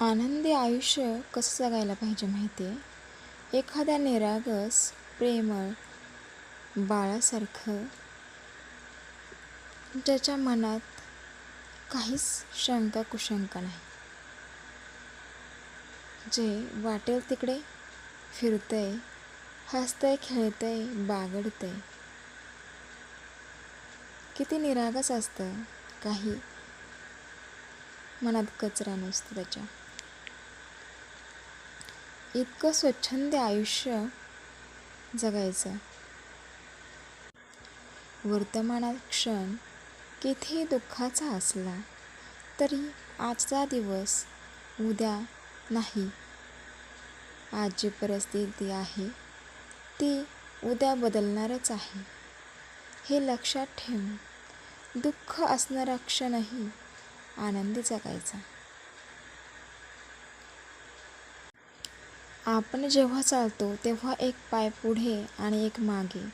आनंदी आयुष्य कसं जगायला पाहिजे माहिती आहे? एखाद्या निरागस प्रेमळ बाळासारखं ज्याच्या मनात काहीच शंका कुशंका नाही. जे वाटेल तिकडे फिरतंय हसतंय खेळतंय बागडतंय. किती निरागस असतं काही मनात कचरा नसतो त्याच्या. इतकं स्वच्छंद आयुष्य जगायचं. वर्तमानात क्षण कितीही दुःखाचा असला तरी आजचा दिवस उद्या नाही. आज जी परिस्थिती आहे ती उद्या बदलणारच आहे. हे लक्षात ठेवून दुःख असणारा क्षणही आनंदी जगायचा. आपण जेव्हा चालतो तेव्हा एक पाय पुढे आणि एक मागे.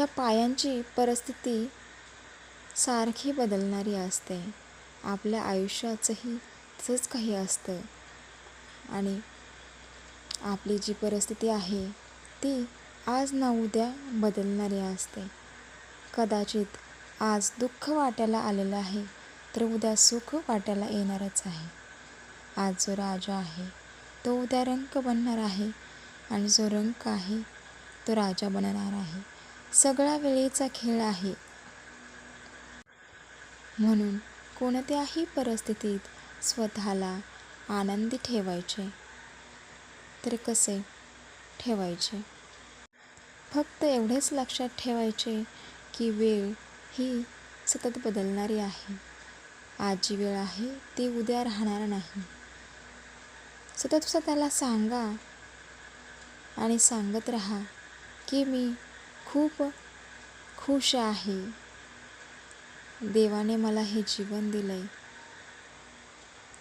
या पायांची परिस्थिती सारखी बदलणारी असते. आपल्या आयुष्याचंही तसंच काही असतं. आणि आपली जी परिस्थिती आहे ती आज ना उद्या बदलणारी असते. कदाचित आज दुःख वाट्याला आलेलं आहे तर उद्या सुख वाट्याला येणारच आहे. आज जो राजा आहे तो उद्या रंक बनणार आहे आणि जो रंक आहे तो राजा बनणार आहे. सगळा वेळेचा खेळ आहे. म्हणून कोणत्याही परिस्थितीत स्वतःला आनंदी ठेवायचे तर कसे ठेवायचे? फक्त एवढेच लक्षात ठेवायचे की वेळ ही सतत बदलणारी आहे. आज जी वेळ आहे ती उद्या राहणार नाही. सतत स्वतःला सांगा आणि सांगत राहा की मी खूप खुश आहे. देवाने मला हे जीवन दिलंय.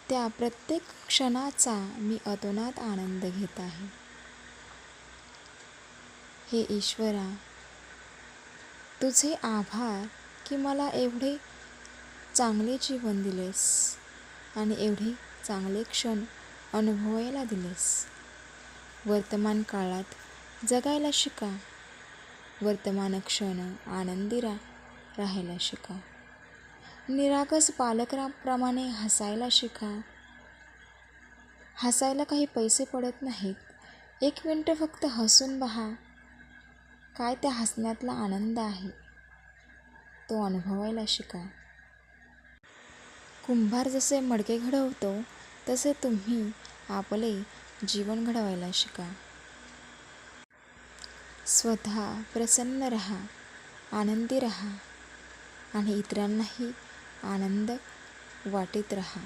त्या प्रत्येक क्षणाचा मी अतोनात आनंद घेत आहे. हे ईश्वरा तुझे आभार की मला एवढे चांगले जीवन दिलेस आणि एवढे चांगले क्षण अनुभवायला दिलेस. वर्तमान काळात जगायला शिका. वर्तमान क्षण आनंदी रा राहायला शिका. निरागस पालकराप्रमाणे हसायला शिका. हसायला काही पैसे पडत नाहीत. एक मिनटं फक्त हसून पहा काय त्या हसण्यातला आनंद आहे? तो अनुभवायला शिका. कुंभार जसे मडके घडवतो तसे तुम्ही आपले जीवन घडवायला शिका. स्वतः प्रसन्न रहा आनंदी रहा आणि इतरांनाही आनंद वाटीत रहा.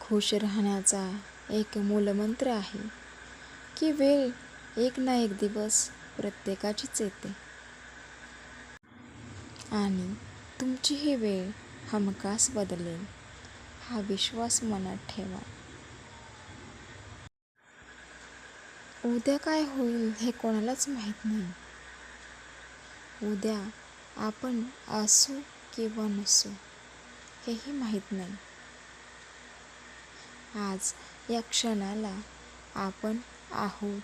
खुश राहण्याचा एक मूलमंत्र आहे की वेळ एक ना एक दिवस प्रत्येकाचीच येते. आणि तुमची ही वेळ हमखास बदलेल. हा विश्वास मनात ठेवा. उद्या काय होईल हे कोणालाच माहीत नाही. उद्या आपण असू किंवा नसू हेही माहीत नाही. आज या क्षणाला आपण आहोत.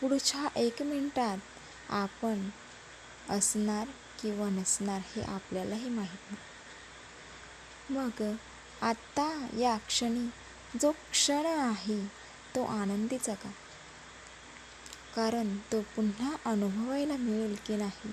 पुढच्या एक मिनिटात आपण असणार किंवा नसणार हे आपल्यालाही माहीत नाही. मग आत्ता या क्षणी जो क्षण आहे तो आनंदी जगा कारण तो पुन्हा अनुभवायला मिळेल की नाही?